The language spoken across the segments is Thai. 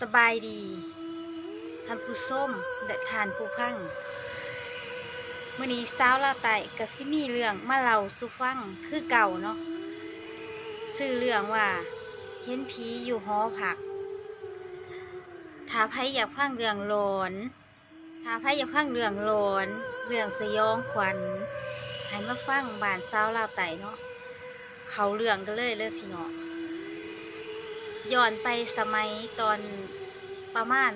สบายดีท่านผู้ส้มและทานผู้พังเมื่อนี้สาวลาไต่กสิมีเรื่องมาเล่าสุฟังคือเก่าเนาะชื่อเรื่องว่า เห็นผีอยู่หอผัก ถ้าไผอยากฟังเรื่องหลอนถ้าไผอยากฟังเรื่องหลอนเรื่องสยองขวัญให้มาฟังบานสาวลาไตเนาะเขาเรื่องกันเลยเลยพี่น้อง ย้อนไปสมัยตอนประมาณ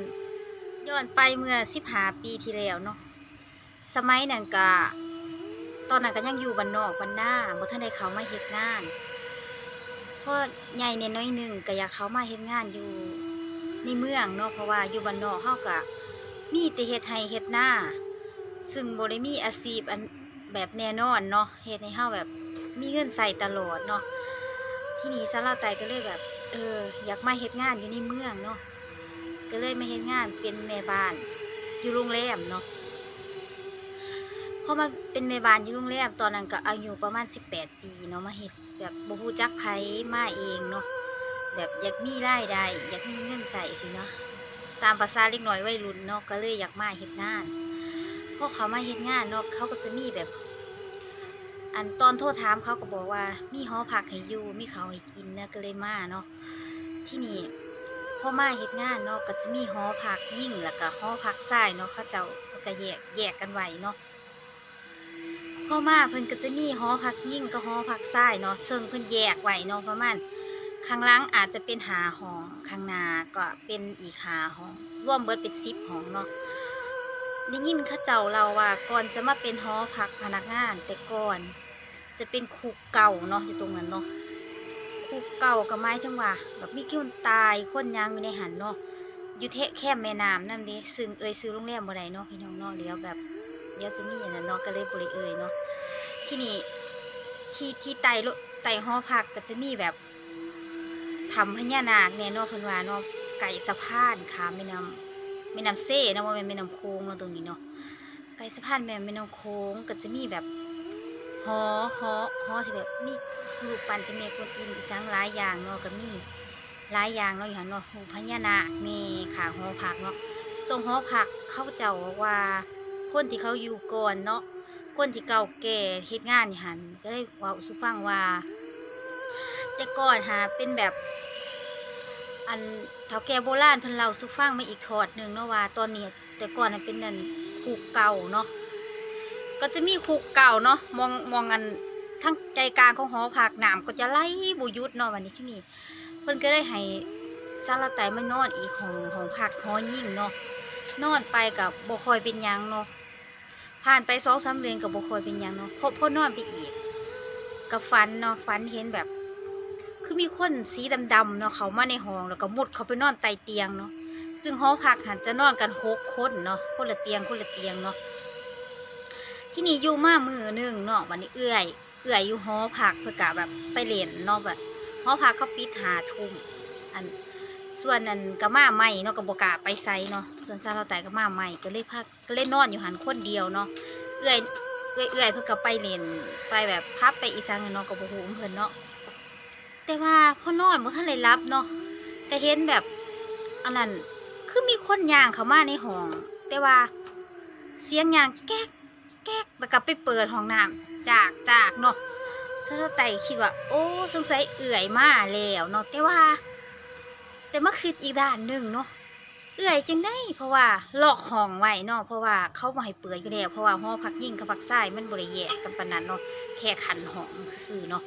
ย้อนไปเมื่อสิบหาปีที่แล้วเนาะสมัยนั้นก็ตอนนั้นก็ยังอยู่บ้านนอกบ้านหน้าบ่ทันได้เขามาเฮ็ดงานเพราะใหญ่เนี่ยน้อยหนึ่งก็อยากเขามาเฮ็ดงานอยู่ในเมืองเนาะเพราะว่าอยู่บ้านนอกเฮาก็มีแต่เฮ็ดไร่เฮ็ดหน้า ซึ่งบ่ได้มีอาชีพอันแบบแน่นอนเนาะเฮ็ดให้เฮาแบบมีเงินใส่ตลอดเนาะที่นี่ซะเราไตก็เลยแบบ เออ อยากมาเฮ็ดงานอยู่ในเมืองเนาะก็เลยมาเฮ็ดงานเป็นแม่บ้าน อยู่โรงแรมเนาะพอมาเป็นแม่บ้านอยู่โรงแรมตอนนั้นก็อายุประมาณสิบแปดปีเนาะมาเฮ็ดแบบบ่ฮู้จักไผมาเองเนาะแบบอยากมีรายได้อยากมีเงินใส่สิเนาะตามภาษาเล็กน้อยวัยรุ่นเนาะก็เลยอยากมาเฮ็ดงานพอเขามาเฮ็ดงานเนาะเขาก็จะมีแบบ อันตอนโทษถามเขาก็บอกว่า มีหอพักให้อยู่มีเขาวให้กินนะก็เลยมาเนาะที่นี่พ่อมาเฮ็ดงานเนาะก็จะมีหอพักยิ่งแล้วก็หอพักทรายเนาะเขาเจ้าก็แยกแยกกันไว้เนาะพ่อมาเพิ่นก็จะมีหอพักยิ่งกับหอพักทรายเนาะซึ่งเพิ่นแยกไว้เนาะประมาณข้างล่างอาจจะเป็นหาหองข้างหน้าก็เป็นอีกหาหองรวมเบิดเป็นสิบหองเนาะได้ยินข้าเจ้าเราว่าก่อนจะมาเป็นหอพักพนักงานแต่ก่อน จะเป็นคุกเก่าเนาะอยู่ตรงนั้นเนาะคุกเก่าก็หมายถึงว่าแบบมีคนตายคนยางอยู่ในหันเนาะอยู่เทะแค่แม่น้ำนั่นด้ซึ่งเอ่ยซื้อโรงแรมบ่ได้เนาะพี่น้องเนาะเดี๋ยวแบบเดี๋ยวจะมีอย่างนั้นเนาะก็เลยบ่ได้เอ่ยเนาะที่นี่ที่ที่ไต่โลไต่หอพักก็จะมีแบบทำพญานาคเนี่ยเนาะเพิ่นว่าเนาะไก่สะพานขามแม่น้ำแม่น้ำเซ่นะว่าแม่น้ำโค้งเนาะตรงนี้เนาะไกลสะพานแม่นแม่น้ำโค้งก็จะมีแบบ หอหอหอที่แบบมีรูปปั้นเจะแม่กวนอิมอีสังหลายอย่างเนาะก็มีหลายอย่างเนาะอย่างเนาะหูพญานาคนี่ขาหอผักเนาะตรงหอผักเขาเจ้าว่าคนที่เขาอยู่ก่อนเนาะคนที่เก่าแก่เฮ็ดงานนี่หันก็ได้ว่าสุฟังว่า แต่ก่อนหาเป็นแบบ อันเฒ่าแก่โบราณเพิ่นเล่าสู่ฟังมาอีกทอดหนึ่งเนาะว่าตอนนี้แต่ก่อนนั้นเป็นนั่นคุกเก่าเนาะ ก็จะมีคุกเก่าเนาะมองมองอันทั้งใจกลางของหอผักหน้ำก็จะไหลบุยุดเนาะวันนี้ที่นี่เพิ่นก็ได้ให้ซาลาไตมานอนอีกของของผักหอยิ่งเนาะนอนไปกับบ่คอยเป็นยังเนาะผ่านไปสองสามเดือนกับบ่คอยเป็นยังเนาะพอพอนอนไปอีกกับฝันเนาะฝันเห็นแบบ คือมีคนสีดำๆเนาะเขามาในห้องแล้วก็มุดเขาไปนอนใต้เตียงเนาะซึ่งหอพักหันจะนอนกันหกคนเนาะคนละเตียงคนละเตียงเนาะ ที่นี่อยู่มามือหนึ่งเนาะวันนี้เอื่อย เอื่อยอยู่หอพักเพื่อกะแบบไปเล่นเนาะแบบหอพักเขาปิดหาทุ่มอันส่วนนั้นก็มาใหม่เนาะก็บกล้าไปไซเนาะส่วนซาเราแต่ก็มาใหม่ก็เลยพักก็เลยนนอนอยู่หันคนเดียวเนาะเอื่อยเอื่อยเอื่อยเพื่อก็ไปเล่นไปแบบพับไปอีสังเนาะกับโบหูเพิ่นเนาะแต่ว่าพ่อนอนบ่ทันได้รับเนาะก็เห็นแบบอันนั้นคือมีคนย่างเข้ามาในห้อง แต่ว่าเสียงย่างแก๊ก แก๊กแล้วก็ไปเปิดห้องน้ำจากจากเนาะฉันก็ไต่คิดว่า โอ้สงสัยเอื่อยมาแล้วเนาะแต่ว่า แต่มาคิดอีกด้านหนึ่งเนาะเอื่อยจังได้ เพราะว่าลอกห้องไว้เนาะเพราะว่าเขาบ่ให้เปิดอยู่แล้วเพราะว่าหอพักยิ่งกับพักซ้มันบ่ได้แยกกันปนนั้นเนาะแค่ขันห้องซื่อเนาะ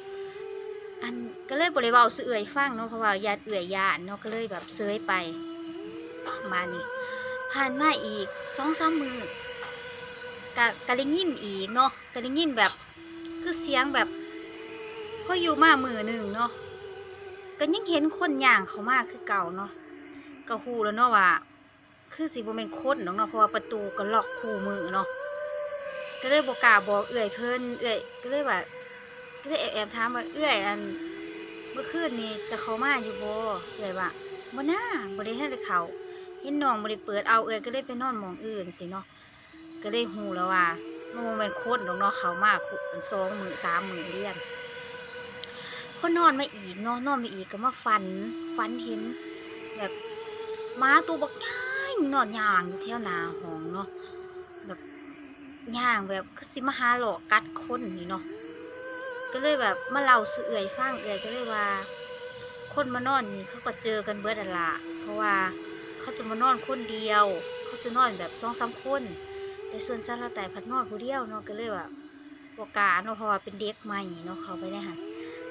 อันก็เลยบริเวาซื้อเอื่อยฟังเนาะเพราะว่าญาเอื่อยญาติเนาะก็เลยแบบเซยไปมานี่ผ่านมาอีกสองสามมือ กะกะได้ยินอีกเนาะกะได้ยินแบบ คือเสียงแบบพออยู่มามือหนึ่งเนาะก็ยังเห็นคนย่างเขามากคือเก่าเนาะก็ฮู้แล้วเนาะว่า คือสิบ่เป็นคนเนาะเนาะเพราะว่าประตูก็ล็อกคู่มือเนาะก็เลยบอกกาบอกเอื่อยเพิ่นเอื่อยก็เลยว่าก็เลยแอบๆถามว่าเอื้อยอัน เมื่อคืนนี้จะเขามาอยู่บ่เอื้อยว่าบ่น่าบ่ได้ให้ได้เขาเห็นน้องบ่ได้เปิดเอาเอื้อยก็เลยไปนอนมองอื่นสิเนาะ ก็เลยฮู้แล้วว่ามันบ่แม่นคนดอกนาะเขามาคุสองหมื้อสามหมื้อเรียนพอนอนมาอีกนาะนอนมาอีกก็มาฝันฝันเห็น แบบหมาตัวบักย่างนอนย่างอยู่แถวนาห้องเนาะแบบย่างแบบคือสิมาหาหลอกกัดคนนี่เนาะก็เลยแบบมาเล่าสื่อเอื่อยฟังเอื่อยก็เลยว่า คนมานอนนี่เขาก็เจอกันเบิดอะละเพราะว่าเขาจะมานอนคนเดียว เขาจะนอนแบบสองสามคน แต่ส่วนซาลาแต่พัดนอนผู้เดียวเนาะก็เลยแบบโอกล้าเนาะเพราะว่าเป็นเด็กใหม่เนาะเขาไปได้ค่ะ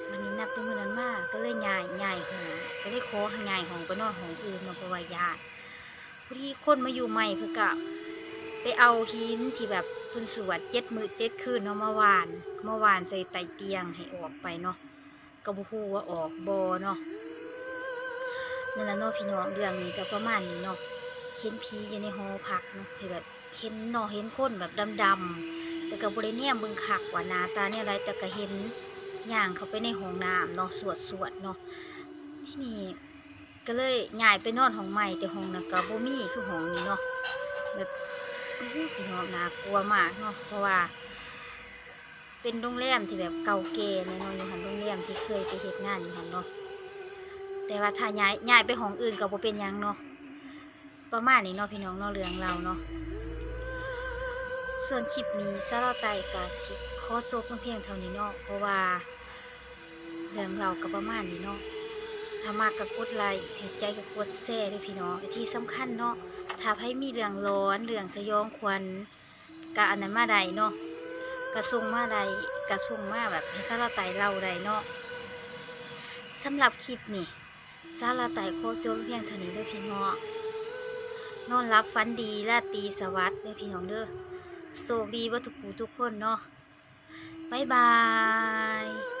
วันนี้นับเป็นมือนั้นมากก็เลยย้ายย้ายห้องก็เลยขอให้ย้ายห้องไปนอนห้องอื่นเนาะเพระว่าญาติผู้ที่คนมาอยู่ใหม่เพื่อกะไปเอาหินที่แบบเพุ่นสวดเจ็ดมือเจ็ดคืนเนาะเมื่อวานเมื่อวานใส่ไตเตียงให้ออกไปเนาะก็บ่ฮู้ว่าออกบ่เนาะนั่นแหละเนาะพี่น้องเรื่องนี้ก็ประมาณนี้เนาะเห็นผีอยู่ในหอพักเนาะแบบ เห็นเนาะเห็นคนแบบดำๆแต่ก็บริเนียมเบิ่งคักว่านาตาเนี่ยอะไรแต่ก็เห็นย่างเขาไปในห้องน้ำเนาะสวดสวดเนาะที่นี่ก็เลยย้ายไปนอนห้องใหม่แต่ห้องนั้นก็บ่มีคือห้องนี้เนาะแบบอื้อหือพี่น้องน่ากลัวมากเนาะเพราะว่า เป็นโรงแรมที่แบบเก่าแก่เลยเนาะอยู่หันโรงแรมที่เคยไปเฮ็ดงานอยู่หันเนาะแต่ว่าถ้าย้ายย้ายไปห้องอื่นก็บ่เป็นยังเนาะประมาณนี้เนาะพี่น้องเนาะเรื่องเราเนาะ ส่วนคลิปนี้ซาเราไตกาสิขอจบเพียงเท่านี้เนาะเพราะว่าเรื่องเราก็ประมาณนี้เนาะถ้ามากก็กดไลค์ถือใจก็กดแชร์ด้วยพี่น้องที่สำคัญเนาะถ้าให้มีเรื่องร้อนเรื่องสยองขวัญกะอันนั้นมาใดเนาะกระส่งมาใดกระส่งมาแบบให้ซาเราไตเล่าใดเนาะสำหรับคลิปนี้ซาลาไตโคจมเพียงเท่านี้เด้อพี่น้องนอนรับฝันดีราตรีสวัสดิ์ด้อพี่น้องเด้อ โชคดีว่าทุกผู้ทุกคนเนาะบายบาย